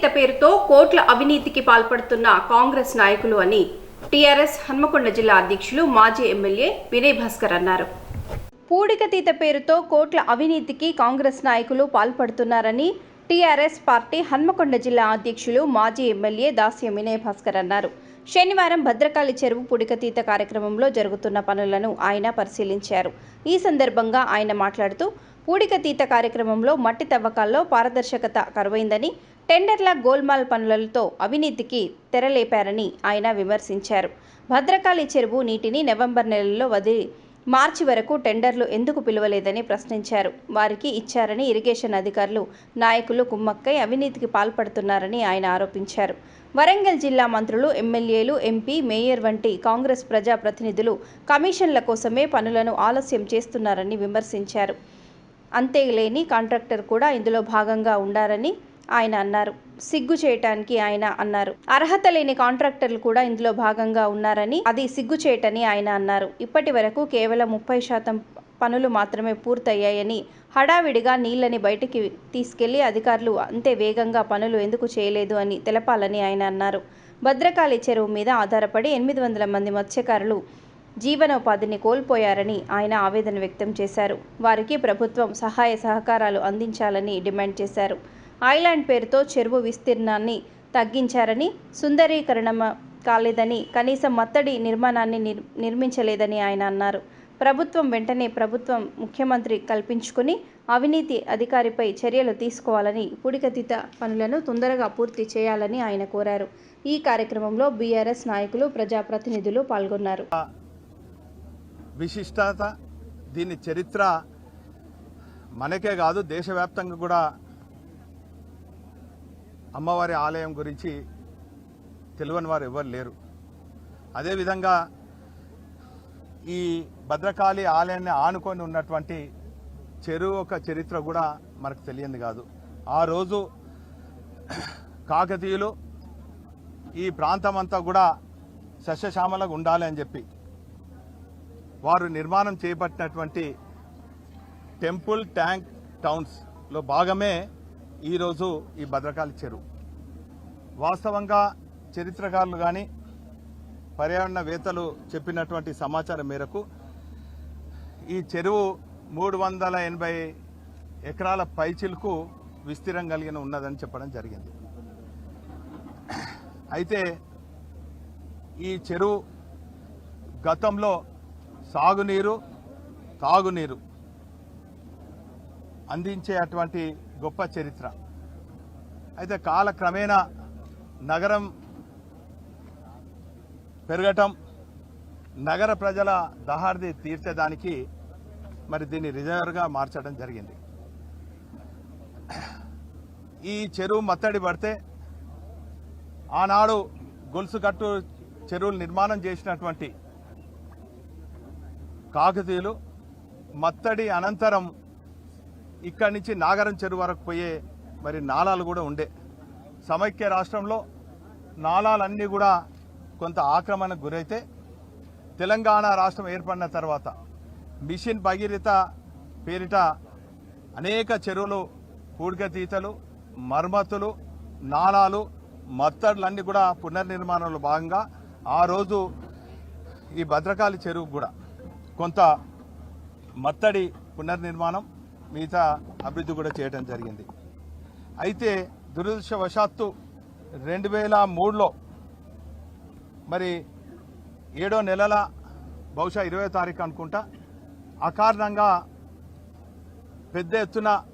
తీత పేరుతో కోట్ల అవినీతికి పాల్పడుతున్న కాంగ్రెస్ నాయకులు అని టీఆర్ఎస్ హన్మకొండ జిల్లా అధ్యక్షులు మాజీ ఎమ్మెల్యే వినయ్ భాస్కర్ అన్నారు పూడికతీత పేరుతో కోట్ల అవినీతికి కాంగ్రెస్ నాయకులు పాల్పడుతున్నారని టీఆర్ఎస్ పార్టీ హన్మకొండ జిల్లా అధ్యక్షులు మాజీ ఎమ్మెల్యే దాస్యం వినయ్ భాస్కర్ అన్నారు. శనివారం భద్రకాళి చెరువు పుడికతీత కార్యక్రమంలో జరుగుతున్న పనులను ఆయన పరిశీలించారు. ఈ సందర్భంగా ఆయన మాట్లాడుతూ పూడికతీత కార్యక్రమంలో మట్టి తవ్వకాల్లో పారదర్శకత కరువైందని టెండర్ల గోల్మాల్ పనులతో అవినీతికి తెరలేపారని ఆయన విమర్శించారు. భద్రకాళి చెరువు నీటిని నవంబర్ నెలలో వదిలి మార్చి వరకు టెండర్లు ఎందుకు పిలువలేదని ప్రశ్నించారు. వారికి ఇచ్చారని ఇరిగేషన్ అధికారులు నాయకులు కుమ్మక్కై అవినీతికి పాల్పడుతున్నారని ఆయన ఆరోపించారు. వరంగల్ జిల్లా మంత్రులు ఎమ్మెల్యేలు ఎంపీ మేయర్ వంటి కాంగ్రెస్ ప్రజాప్రతినిధులు కమిషన్ల కోసమే పనులను ఆలస్యం చేస్తున్నారని విమర్శించారు. అంతేలేని కాంట్రాక్టర్ కూడా ఇందులో భాగంగా ఉండారని ఆయన అన్నారు. సిగ్గు చేయటానికి ఆయన అన్నారు. అర్హత లేని కాంట్రాక్టర్లు కూడా ఇందులో భాగంగా ఉన్నారని అది సిగ్గు చేయటని ఆయన అన్నారు. ఇప్పటి వరకు కేవలం ముప్పై శాతం పనులు మాత్రమే పూర్తయ్యాయని హడావిడిగా నీళ్ళని బయటికి తీసుకెళ్ళి అధికారులు అంతే వేగంగా పనులు ఎందుకు చేయలేదు అని తెలపాలని ఆయన అన్నారు. భద్రకాళి చెరువు మీద ఆధారపడి ఎనిమిది వందల మంది మత్స్యకారులు జీవనోపాధిని కోల్పోయారని ఆయన ఆవేదన వ్యక్తం చేశారు. వారికి ప్రభుత్వం సహాయ సహకారాలు అందించాలని డిమాండ్ చేశారు. ఐలాండ్ పేరుతో చెరువు విస్తీర్ణాన్ని తగ్గించారని సుందరీకరణ కాలేదని కనీసం మత్తడి నిర్మాణాన్ని నిర్ నిర్మించలేదని ఆయన అన్నారు. ప్రభుత్వం వెంటనే ప్రభుత్వం ముఖ్యమంత్రి కల్పించుకుని అవినీతి అధికారిపై చర్యలు తీసుకోవాలని పుడికతిత పనులను తొందరగా పూర్తి చేయాలని ఆయన కోరారు. ఈ కార్యక్రమంలో బీఆర్ఎస్ నాయకులు ప్రజాప్రతినిధులు పాల్గొన్నారు. విశిష్టత దీని చరిత్ర మనకే కాదు దేశవ్యాప్తంగా కూడా అమ్మవారి ఆలయం గురించి తెలియని వారు ఎవరు లేరు. అదేవిధంగా ఈ భద్రకాళి ఆలయాన్ని ఆనుకొని ఉన్నటువంటి చెరువు ఒక చరిత్ర కూడా మనకు తెలియంది కాదు. ఆ రోజు కాకతీయులు ఈ ప్రాంతం అంతా కూడా సస్యశ్యామలకు ఉండాలి అని చెప్పి వారు నిర్మాణం చేపట్టినటువంటి టెంపుల్ ట్యాంక్ టౌన్స్లో భాగమే ఈరోజు ఈ భద్రకాళి చెరువు. వాస్తవంగా చరిత్రకారులు కానీ పర్యావరణవేత్తలు చెప్పినటువంటి సమాచారం మేరకు ఈ చెరువు మూడు వందల ఎనభై ఎకరాల పైచిలకు విస్తీర్ణం కలిగిన ఉన్నదని చెప్పడం జరిగింది. అయితే ఈ చెరువు గతంలో సాగునీరు తాగునీరు అందించే అటువంటి గొప్ప చరిత్ర. అయితే కాలక్రమేణా నగరం పెరగటం నగర ప్రజల దహార్ది తీర్చడానికి మరి దీన్ని రిజర్వ్గా మార్చడం జరిగింది. ఈ చెరువు మత్తడి పడితే ఆనాడు గొలుసుకట్టు చెరువులు నిర్మాణం చేసినటువంటి కాకతీయులు మత్తడి అనంతరం ఇక్కడి నుంచి నాగరం చెరువు వరకు పోయే మరి నాళాలు కూడా ఉండే. సమైక్య రాష్ట్రంలో నాళాలన్నీ కూడా కొంత ఆక్రమణకు గురైతే తెలంగాణ రాష్ట్రం ఏర్పడిన తర్వాత మిషన్ భగీరథ పేరిట అనేక చెరువులు పూడికతీతలు మర్మతులు నాళాలు మత్తడులన్నీ కూడా పునర్నిర్మాణంలో భాగంగా ఆ రోజు ఈ భద్రకాళి చెరువు కూడా కొంత మత్తడి పునర్నిర్మాణం మిగతా అభివృద్ధి కూడా చేయడం జరిగింది. అయితే దురదృష్టవశాత్తు రెండు వేల మూడులో మరి ఏడో నెలల బహుశా ఇరవై తారీఖు అనుకుంటా అకారణంగా పెద్ద ఎత్తున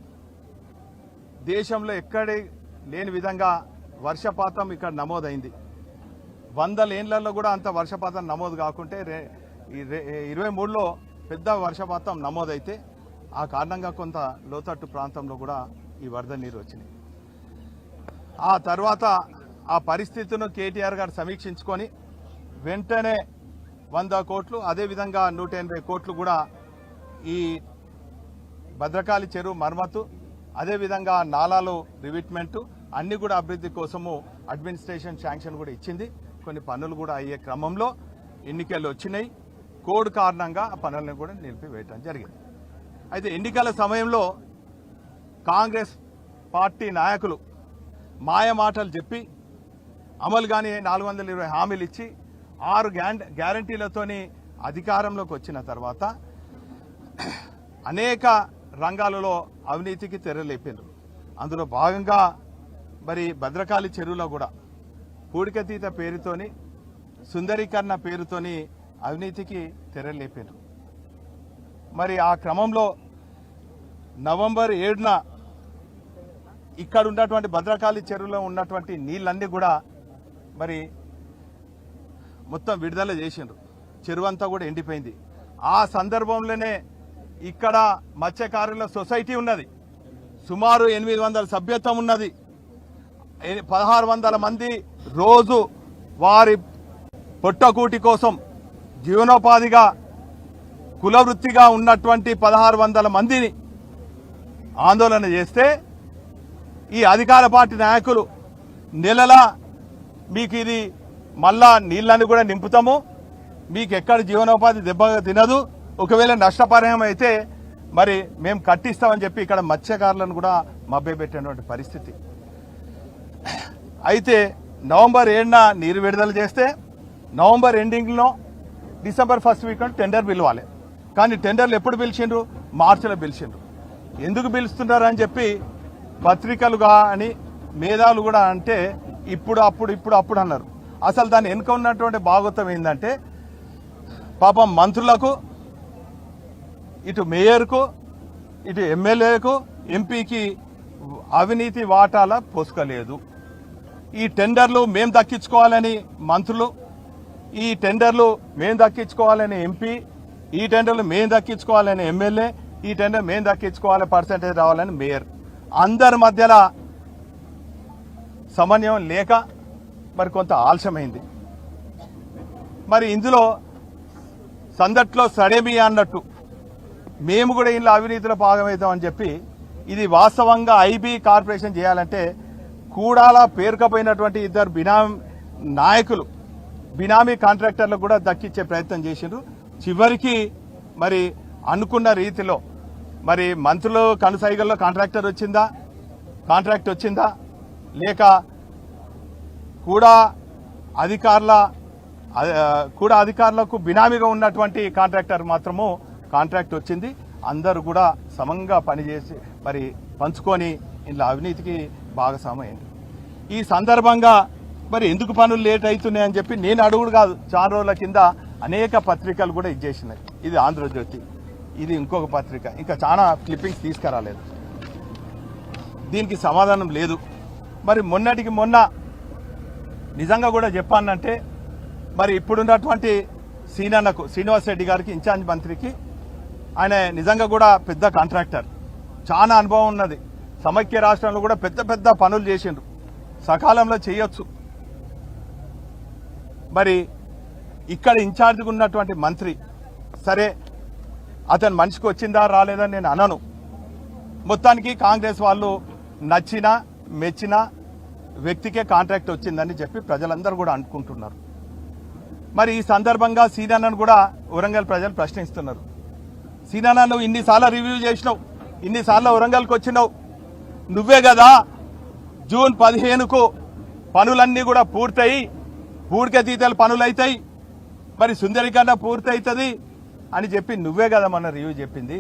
దేశంలో ఎక్కడి లేని విధంగా వర్షపాతం ఇక్కడ నమోదైంది. వందల ఏండ్లలో కూడా అంత వర్షపాతం నమోదు కాకుంటే రే- ఇరవై మూడులో పెద్ద వర్షపాతం నమోదైతే ఆ కారణంగా కొంత లోతట్టు ప్రాంతంలో కూడా ఈ వరద నీరు వచ్చినాయి ఆ తర్వాత ఆ పరిస్థితిను కేటీఆర్ గారు సమీక్షించుకొని వెంటనే వంద కోట్లు అదేవిధంగా నూట ఎనభై కోట్లు కూడా ఈ భద్రకాళి చెరువు మరమ్మతు అదేవిధంగా నాలాలు రివిట్మెంటు అన్ని కూడా అభివృద్ధి కోసము అడ్మినిస్ట్రేషన్ శాంక్షన్ కూడా ఇచ్చింది. కొన్ని పనులు కూడా అయ్యే క్రమంలో ఎన్నికలు వచ్చినాయి. కోడ్ కారణంగా ఆ పనులను కూడా నిలిపివేయటం జరిగింది. అయితే ఎన్నికల సమయంలో కాంగ్రెస్ పార్టీ నాయకులు మాయ మాటలు చెప్పి అమలు కానీ నాలుగు వందల ఇరవై హామీలు ఇచ్చి ఆరు గ్యారంటీలతోని అధికారంలోకి వచ్చిన తర్వాత అనేక రంగాలలో అవినీతికి తెరలేపారు అందులో భాగంగా మరి భద్రకాళి చెరువులో కూడా పూడికతీత పేరుతోని సుందరీకరణ పేరుతోని అవినీతికి తెరలేపారు మరి ఆ క్రమంలో నవంబర్ ఏడున ఇక్కడ ఉన్నటువంటి భద్రకాళి చెరువులో ఉన్నటువంటి నీళ్ళన్నీ కూడా మరి మొత్తం విడుదల చేసిండ్రు. చెరువు అంతా కూడా ఎండిపోయింది. ఆ సందర్భంలోనే ఇక్కడ మత్స్యకారుల సొసైటీ ఉన్నది. సుమారు ఎనిమిది వందల సభ్యత్వం ఉన్నది. పదహారు వందల మంది రోజు వారి పొట్టకూటి కోసం జీవనోపాధిగా కులవృత్తిగా ఉన్నటువంటి పదహారు వందల మందిని ఆందోళన చేస్తే ఈ అధికార పార్టీ నాయకులు నెలలా మీకు ఇది మళ్ళా నీళ్ళని కూడా నింపుతాము. మీకు ఎక్కడ జీవనోపాధి దెబ్బ తినదు. ఒకవేళ నష్టపరిహారం అయితే మరి మేము కట్టిస్తామని చెప్పి ఇక్కడ మత్స్యకారులను కూడా మభ్యపెట్టినటువంటి పరిస్థితి. అయితే నవంబర్ ఏడున నీరు విడుదల చేస్తే నవంబర్ ఎండింగ్లో డిసెంబర్ ఫస్ట్ వీక్ టెండర్ పిలవాలి. కానీ టెండర్లు ఎప్పుడు పిలిచిండ్రు? మార్చిలో పిలిచిండ్రు. ఎందుకు పిలుస్తున్నారు అని చెప్పి పత్రికలుగా అని మేధావులు కూడా అంటే ఇప్పుడు అప్పుడు ఇప్పుడు అప్పుడు అన్నారు. అసలు దాని వెనుక ఉన్నటువంటి భాగోత్వం ఏంటంటే పాపం మంత్రులకు ఇటు మేయర్కు ఇటు ఎమ్మెల్యేకు ఎంపీకి అవినీతి వాటాల పోసుకోలేదు. ఈ టెండర్లు మేం దక్కించుకోవాలని మంత్రులు ఈ టెండర్లు మేం దక్కించుకోవాలని ఎంపీ ఈ టెండర్లు మేము దక్కించుకోవాలని ఎమ్మెల్యే ఈ టెండర్ మేం దక్కించుకోవాలి పర్సంటేజ్ రావాలని మేయర్ అందరి మధ్యలో సమన్వయం లేక మరి కొంత ఆలస్యమైంది. మరి ఇందులో సందట్లో సడేమి అన్నట్టు మేము కూడా ఇంట్లో అవినీతిలో భాగమవుతామని చెప్పి ఇది వాస్తవంగా ఐబీ కార్పొరేషన్ చేయాలంటే కూడాలా పేరుకపోయినటువంటి ఇద్దరు బినామీ నాయకులు బినామీ కాంట్రాక్టర్లకు కూడా దక్కించే ప్రయత్నం చేసిండ్రు. చివరికి మరి అనుకున్న రీతిలో మరి మంత్రులు కనుసైగల్లో కాంట్రాక్టర్ వచ్చిందా? కాంట్రాక్ట్ వచ్చిందా? లేక కూడా అధికారుల కూడా అధికారులకు బినామీగా ఉన్నటువంటి కాంట్రాక్టర్ మాత్రము కాంట్రాక్ట్ వచ్చింది. అందరూ కూడా సమంగా పనిచేసి మరి పంచుకొని ఇలా అవినీతికి భాగస్వామైంది ఈ సందర్భంగా మరి ఎందుకు పనులు లేట్ అవుతున్నాయని చెప్పి నేను అడుగుడు కాదు. చాలా రోజుల కింద అనేక పత్రికలు కూడా ఇచ్చేసినాయి ఇది ఆంధ్రజ్యోతి. ఇది ఇంకొక పత్రిక. ఇంకా చాలా క్లిప్పింగ్స్ తీసుకురాలేదు. దీనికి సమాధానం లేదు. మరి మొన్నటికి మొన్న నిజంగా కూడా చెప్పానంటే మరి ఇప్పుడున్నటువంటి సీనన్నకు శ్రీనివాస్ రెడ్డి గారికి ఇన్ఛార్జ్ మంత్రికి ఆయన నిజంగా కూడా పెద్ద కాంట్రాక్టర్ చాలా అనుభవం ఉన్నది. సమైక్య రాష్ట్రంలో కూడా పెద్ద పెద్ద పనులు చేసిండ్రు. సకాలంలో చేయొచ్చు. మరి ఇక్కడ ఇన్ఛార్జ్గా ఉన్నటువంటి మంత్రి సరే అతను మనిషికి వచ్చిందా రాలేదని నేను అనను. మొత్తానికి కాంగ్రెస్ వాళ్ళు నచ్చిన మెచ్చిన వ్యక్తికే కాంట్రాక్ట్ వచ్చిందని చెప్పి ప్రజలందరూ కూడా అనుకుంటున్నారు. మరి ఈ సందర్భంగా సీనాన్నను కూడా వరంగల్ ప్రజలు ప్రశ్నిస్తున్నారు. సీనాన్న నువ్వు ఇన్నిసార్లు రివ్యూ చేసినావు ఇన్నిసార్లు వరంగల్కి వచ్చినావు. నువ్వే కదా జూన్ పదిహేనుకు పనులన్నీ కూడా పూర్తయి పూడిక తీతల పనులు అవుతాయి మరి సుందరికన్నా పూర్తయితుంది అని చెప్పి నువ్వే కదా మన రివ్యూ చెప్పింది.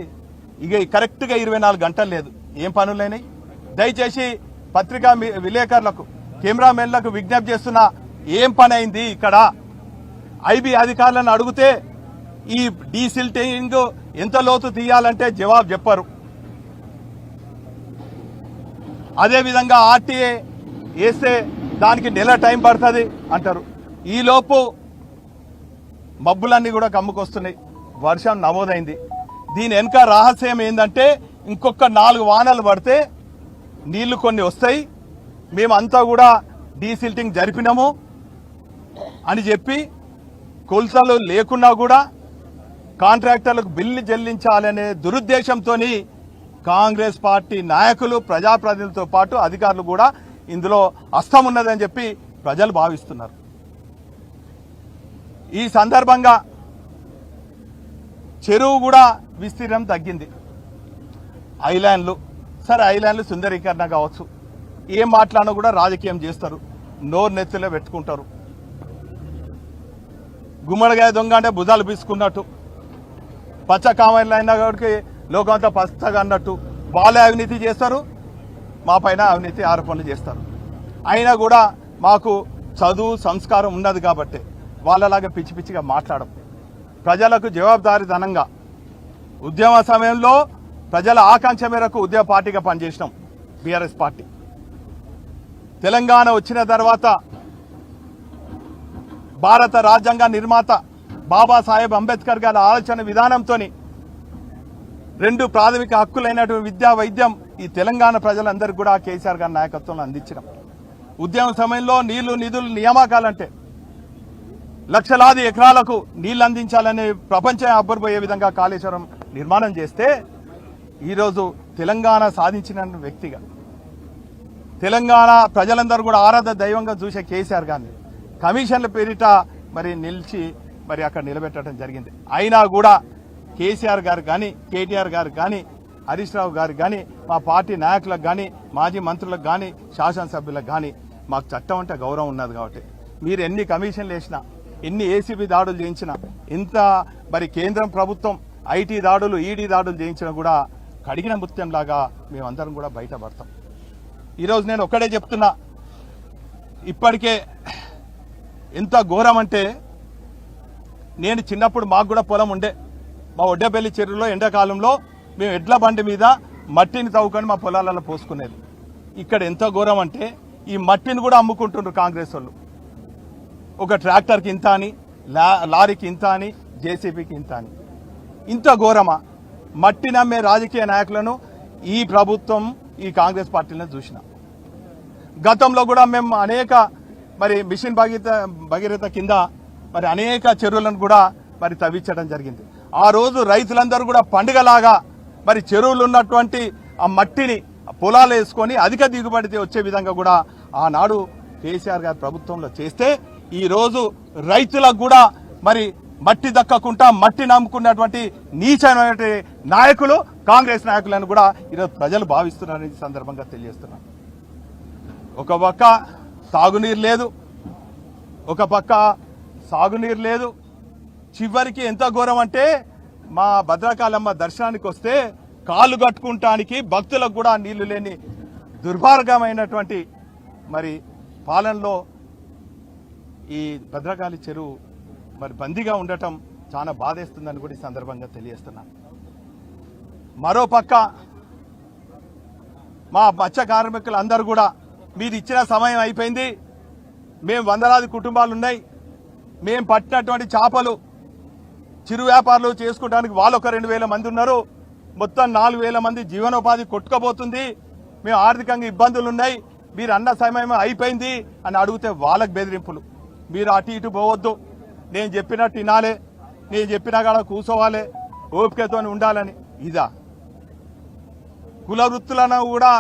ఇక కరెక్ట్గా ఇరవై నాలుగు గంటలు లేదు. ఏం పనులు పనులైనాయి దయచేసి పత్రికా విలేకరులకు కెమెరామెన్లకు విజ్ఞప్తి చేస్తున్నా ఏం పని అయింది ఇక్కడ? ఐబీ అధికారులను అడిగితే ఈ డీసిల్టింగ్ ఎంత లోతు తీయాలంటే జవాబు చెప్పరు. అదేవిధంగా ఆర్టీఏ వేస్తే దానికి నెల టైం పడుతుంది అంటారు. ఈలోపు మబ్బులన్నీ కూడా కమ్ముకొస్తున్నాయి. వర్షం నమోదైంది. దీని వెనుక రహస్యం ఏంటంటే ఇంకొక నాలుగు వానలు పడితే నీళ్ళు కొన్ని వస్తాయి. మేమంతా కూడా డీసిల్టింగ్ జరిపినాము అని చెప్పి కొలతలు లేకున్నా కూడా కాంట్రాక్టర్లకు బిల్లు చెల్లించాలనే దురుద్దేశంతో కాంగ్రెస్ పార్టీ నాయకులు ప్రజాప్రతినిధులతో పాటు అధికారులు కూడా ఇందులో అస్తం ఉన్నదని చెప్పి ప్రజలు భావిస్తున్నారు. ఈ సందర్భంగా చెరువు కూడా విస్తీర్ణం తగ్గింది. ఐలాండ్లు సరే ఐలాండ్లు సుందరీకరణ కావచ్చు. ఏం మాట్లాడినా కూడా రాజకీయం చేస్తారు. నోరు నెత్తిలో పెట్టుకుంటారు. గుమ్మడికాయ దొంగ అంటే భుజాలు పీసుకున్నట్టు పచ్చ కామెంట్లు అయినా కాబట్టి లోకం పచ్చగా అన్నట్టు వాళ్ళే అవినీతి చేస్తారు మా పైన అవినీతి ఆరోపణలు చేస్తారు. అయినా కూడా మాకు చదువు సంస్కారం ఉన్నది కాబట్టి వాళ్ళలాగా పిచ్చి పిచ్చిగా మాట్లాడం ప్రజలకు జవాబుదారీతనంగా ఉద్యమ సమయంలో ప్రజల ఆకాంక్ష మేరకు ఉద్యమ పార్టీగా పనిచేసినాం బీఆర్ఎస్ పార్టీ. తెలంగాణ వచ్చిన తర్వాత భారత రాజ్యాంగ నిర్మాత బాబాసాహెబ్ అంబేద్కర్ గారి ఆలోచన విధానంతో రెండు ప్రాథమిక హక్కులైనటువంటి విద్యా వైద్యం ఈ తెలంగాణ ప్రజలందరికీ కూడా కేసీఆర్ గారి నాయకత్వంలో అందించడం ఉద్యమ సమయంలో నీళ్ళు నిధులు నియామకాలంటే లక్షలాది ఎకరాలకు నీళ్ళు అందించాలని ప్రపంచం అబ్బరిపోయే విధంగా కాళేశ్వరం నిర్మాణం చేస్తే ఈరోజు తెలంగాణ సాధించిన వ్యక్తిగా తెలంగాణ ప్రజలందరూ కూడా ఆరాధ దైవంగా చూసే కేసీఆర్ గారిని కమిషన్ల పేరిట మరి నిలిచి మరి అక్కడ నిలబెట్టడం జరిగింది. అయినా కూడా కేసీఆర్ గారు కానీ కేటీఆర్ గారు కానీ హరీష్ రావు గారు కానీ మా పార్టీ నాయకులకు కానీ మాజీ మంత్రులకు కానీ శాసనసభ్యులకు కానీ మాకు చట్టం అంటే గౌరవం ఉన్నది కాబట్టి. మీరు ఎన్ని కమిషన్లు వేసినా ఎన్ని ఏసీబీ దాడులు చేయించినా ఎంత మరి కేంద్రం ప్రభుత్వం ఐటీ దాడులు ఈడీ దాడులు చేయించినా కూడా కడిగిన ముత్యంలాగా మేమందరం కూడా బయటపడతాం. ఈరోజు నేను ఒక్కడే చెప్తున్నా ఇప్పటికే ఎంత ఘోరం అంటే నేను చిన్నప్పుడు మాకు కూడా పొలం ఉండే. మా ఒడ్డపల్లి చెరువులో ఎండాకాలంలో మేము ఎడ్ల బండి మీద మట్టిని తవ్వుకొని మా పొలాలలో పోసుకునేది. ఇక్కడ ఎంత ఘోరం అంటే ఈ మట్టిని కూడా అమ్ముకుంటుండ్రు కాంగ్రెస్ వాళ్ళు. ఒక ట్రాక్టర్కి ఇంత అని లా- లారీకి ఇంత అని జేసీబీకి ఇంత అని. ఇంత ఘోరమా? మట్టి నమ్మే రాజకీయ నాయకులను ఈ ప్రభుత్వం ఈ కాంగ్రెస్ పార్టీలను చూసిన. గతంలో కూడా మేము అనేక మరి మిషన్ భగీరథ భగీరథ కింద మరి అనేక చెరువులను కూడా మరి తవ్వించడం జరిగింది. ఆ రోజు రైతులందరూ కూడా పండుగలాగా మరి చెరువులు ఉన్నటువంటి ఆ మట్టిని పొలాలు వేసుకొని అధిక దిగుబడి వచ్చే విధంగా కూడా ఆనాడు కేసీఆర్ గారి ప్రభుత్వంలో చేస్తే ఈరోజు రైతులకు కూడా మరి మట్టి దక్కకుండా మట్టి నమ్ముకున్నటువంటి నీచమైనటువంటి నాయకులు కాంగ్రెస్ నాయకులను కూడా ఈరోజు ప్రజలు భావిస్తున్నారని ఈ సందర్భంగా తెలియజేస్తున్నాను. ఒక పక్క సాగునీరు లేదు ఒక పక్క సాగునీరు లేదు. చివరికి ఎంత ఘోరం అంటే మా భద్రకాళమ్మ దర్శనానికి వస్తే కాళ్ళు కట్టుకుంటానికి భక్తులకు కూడా నీళ్ళు లేని దుర్భార్గమైనటువంటి మరి పాలనలో ఈ భద్రకాళి చెరువు మరి బందీగా ఉండటం చాలా బాధేస్తుందని కూడా ఈ సందర్భంగా తెలియజేస్తున్నాను మరో పక్క మా మత్స్య కార్మికులు అందరూ కూడా మీరు ఇచ్చిన సమయం అయిపోయింది. మేము వందలాది కుటుంబాలు ఉన్నాయి. మేము పట్టినటువంటి చేపలు చిరు వ్యాపారులు చేసుకోవడానికి వాళ్ళు ఒక రెండు వేల మంది ఉన్నారు. మొత్తం నాలుగు వేల మంది జీవనోపాధి కొట్టుకోబోతుంది మేము ఆర్థికంగా ఇబ్బందులు ఉన్నాయి మీరు అన్న సమయం అయిపోయింది అని అడిగితే వాళ్ళకు బెదిరింపులు. మీరు అటు ఇటు పోవద్దు. నేను చెప్పినట్టు వినాలే నేను చెప్పినా కాడ కూర్చోవాలి ఓపికతో ఉండాలని. ఇదా. కుల వృత్తులను కూడా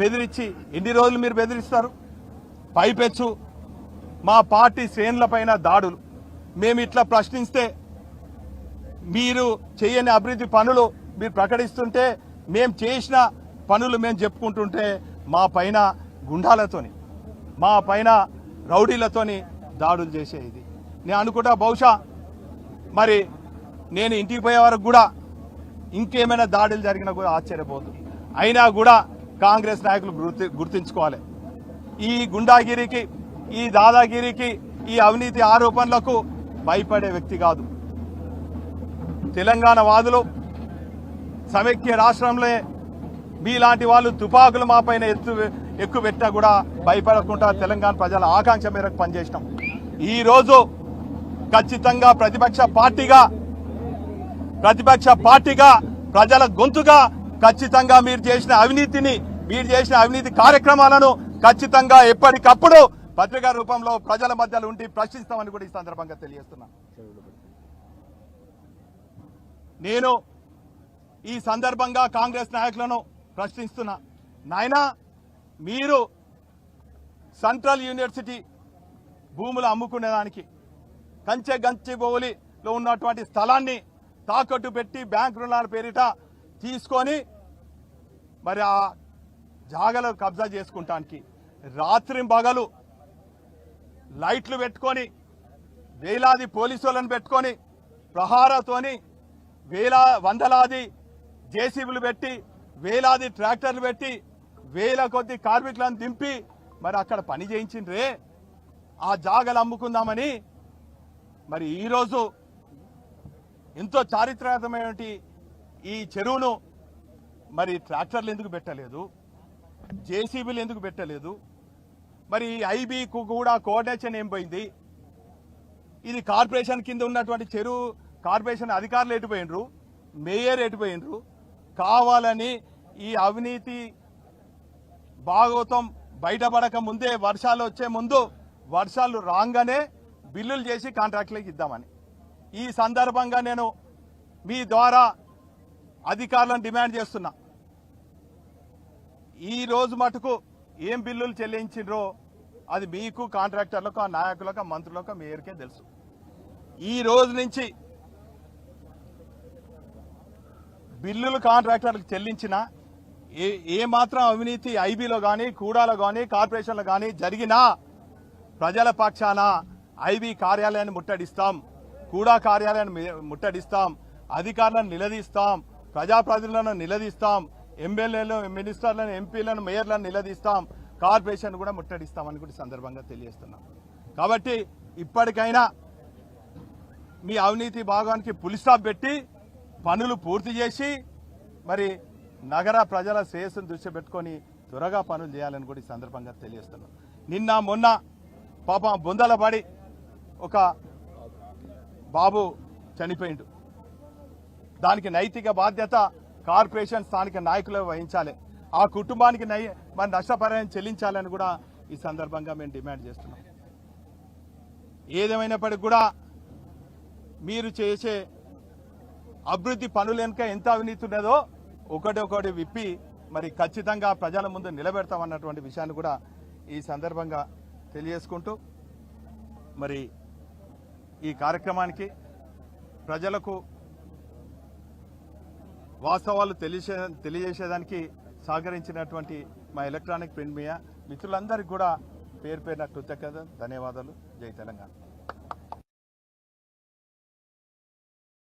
బెదిరించి ఎన్ని రోజులు మీరు బెదిరిస్తారు? పైపెచ్చు. మా పార్టీ శ్రేణులపైన దాడులు. మేము ఇట్లా ప్రశ్నిస్తే మీరు చేయని అభివృద్ధి పనులు మీరు ప్రకటిస్తుంటే మేము చేసిన పనులు మేము చెప్పుకుంటుంటే మా పైన గుండాలతోని మా పైన రౌడీలతోని దాడులు చేసేది. నేను అనుకుంటా బహుశా మరి నేను ఇంటికి పోయే వరకు కూడా ఇంకేమైనా దాడులు జరిగినా కూడా ఆశ్చర్యపోదు. అయినా కూడా కాంగ్రెస్ నాయకులు గుర్తి గుర్తించుకోవాలి. ఈ గుండాగిరికి ఈ దాదాగిరికి ఈ అవినీతి ఆరోపణలకు భయపడే వ్యక్తి కాదు. తెలంగాణ వాదులు సమైక్య రాష్ట్రంలో మీలాంటి వాళ్ళు తుపాకులు మా పైన ఎత్తు ఎక్కువ పెట్టినా కూడా భయపడకుండా తెలంగాణ ప్రజల ఆకాంక్ష మేరకు పనిచేసినాం. ఈరోజు ఖచ్చితంగా ప్రతిపక్ష పార్టీగా ప్రతిపక్ష పార్టీగా ప్రజల గొంతుగా ఖచ్చితంగా మీరు చేసిన అవినీతిని మీరు చేసిన అవినీతి కార్యక్రమాలను ఖచ్చితంగా ఎప్పటికప్పుడు పత్రికా రూపంలో ప్రజల మధ్యలో ఉండి ప్రశ్నిస్తామని కూడా ఈ సందర్భంగా తెలియజేస్తున్నా. నేను ఈ సందర్భంగా కాంగ్రెస్ నాయకులను ప్రశ్నిస్తున్నా. నాయనా మీరు సెంట్రల్ యూనివర్సిటీ భూములు అమ్ముకునేదానికి. కంచె గంచిబౌలిలో ఉన్నటువంటి స్థలాన్ని తాకట్టు పెట్టి బ్యాంక్ రుణాల పేరిట తీసుకొని మరి ఆ జాగలు కబ్జా చేసుకుంటానికి. రాత్రి పగలు లైట్లు పెట్టుకొని వేలాది పోలీసులను పెట్టుకొని ప్రహారతోని వేలా వందలాది జేసీబీలు పెట్టి వేలాది ట్రాక్టర్లు పెట్టి వేల కొద్ది కార్మికులను దింపి మరి అక్కడ పని చేయించిండ్రే. ఆ జాగలు అమ్ముకుందామని మరి ఈరోజు ఎంతో చారిత్రాత్మకమైన ఈ చెరువును మరి ట్రాక్టర్లు ఎందుకు పెట్టలేదు? జేసీబీలు ఎందుకు పెట్టలేదు? మరి ఐబీకు కూడా కోఆర్డినేషన్ ఏం పోయింది? ఇది కార్పొరేషన్ కింద ఉన్నటువంటి చెరువు కార్పొరేషన్ అధికారులు ఎటుపోయినరు మేయర్ ఎటుపోయినరు కావాలని ఈ అవినీతి భాగవతం బయటపడక ముందే వర్షాలు వచ్చే ముందు వర్షాలు రాగానే బిల్లులు చేసి కాంట్రాక్టులకు ఇద్దామని. ఈ సందర్భంగా నేను మీ ద్వారా అధికారులను డిమాండ్ చేస్తున్నా. ఈ రోజు మటుకు ఏం బిల్లులు చెల్లించిండ్రో అది మీకు కాంట్రాక్టర్లకు ఆ నాయకులకు మంత్రులకు మేయర్కే తెలుసు. ఈ రోజు నుంచి బిల్లులు కాంట్రాక్టర్లకు చెల్లించిన ఏ ఏ మాత్రం అవినీతి ఐబీలో కానీ కూడాలో కానీ కార్పొరేషన్లో కానీ జరిగినా ప్రజల పక్షాన ఐబీ కార్యాలయాన్ని ముట్టడిస్తాం కూడా కార్యాలయాన్ని ముట్టడిస్తాం అధికారులను నిలదీస్తాం ప్రజాప్రతినిధులను నిలదీస్తాం ఎమ్మెల్యేలు మినిస్టర్లను ఎంపీలను మేయర్లను నిలదీస్తాం కార్పొరేషన్ కూడా ముట్టడిస్తామని కూడా సందర్భంగా తెలియజేస్తున్నాం. కాబట్టి ఇప్పటికైనా మీ అవినీతి భాగానికి పులిస్టాప్ పెట్టి పనులు పూర్తి చేసి మరి నగర ప్రజల శ్రేయస్సును దృష్టి పెట్టుకొని త్వరగా పనులు చేయాలని కూడా ఈ సందర్భంగా తెలియజేస్తున్నాం. నిన్న మొన్న పాపం బొందల పడి ఒక బాబు చనిపోయిండు. దానికి నైతిక బాధ్యత కార్పొరేషన్ స్థానిక నాయకులు వహించాలి. ఆ కుటుంబానికి నై మరి నష్టపరిహారం చెల్లించాలని కూడా ఈ సందర్భంగా మేము డిమాండ్ చేస్తున్నాం. ఏదేమైనప్పటికీ కూడా మీరు చేసే అభివృద్ధి పనులు వెనుక ఎంత అవినీతి ఉన్నదో ఒకటి ఒకటి విప్పి మరి ఖచ్చితంగా ప్రజల ముందు నిలబెడతామన్నటువంటి విషయాన్ని కూడా ఈ సందర్భంగా తెలియజేసుకుంటూ మరి ఈ కార్యక్రమానికి ప్రజలకు వాస్తవాలు తెలిసే తెలియజేసేదానికి సహకరించినటువంటి మా ఎలక్ట్రానిక్ ప్రింట్ మీడియా మిత్రులందరికీ కూడా పేరు పేరిన కృతజ్ఞత ధన్యవాదాలు. జై తెలంగాణ.